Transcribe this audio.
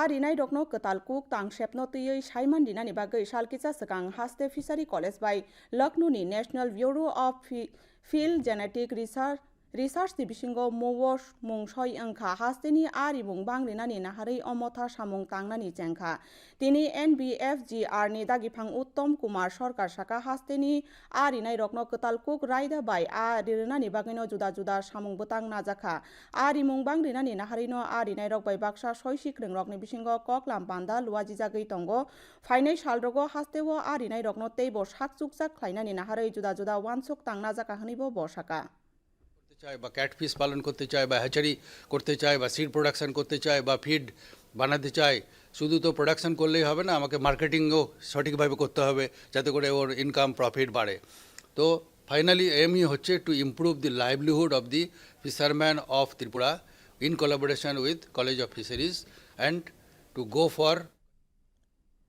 arinai rokno katalkuk tangshepno tiyoi shaiman dinani bagai shalkicha sakang haste fishery college by lucknow ni national bureau of field genetic research research नि बिसिंगो मवस मुंसय अंखा हास्तेनि आरिमुं बांग्रिनानि नाहारै अमथा सामुं तांनानि जेंखा तिनि एनबिएफजिआर नि दागिफां उत्तम कुमार सरकार साका हास्तेनि आरिनाय रकनो कतालकुक रायदा बाय आरिनानि बागैनो जुदा जुदा सामुं बतang नाजाखा आरिमुं बांग्रिनानि नाहारैनो आरिनाय रक बाय बाक्सा सय सिख्रों रकनि बिसिंगो ककलाम बान्दा लुवाजि जागै तंगो फाइनाय सालरगो हास्तेओ आरिनाय रकनो तेइबो साकचुकजाक ख्लायनानि नाहारै जुदा जुदा वानसुक तां नाजाका हनिबो बसाका করতে চায় বা ক্যাটফিস পালন করতে চায় বা হ্যাচারি করতে চায় বা সিড প্রোডাকশন করতে চায় বা ফিড বানাতে চায়, শুধু তো প্রোডাকশন করলেই হবে না, আমাকে মার্কেটিংও সঠিকভাবে করতে হবে যাতে করে ওর ইনকাম প্রফিট বাড়ে। তো ফাইনালি এমই হচ্ছে to improve the livelihood of the fisherman of Tripura in collaboration with college of fisheries and to go for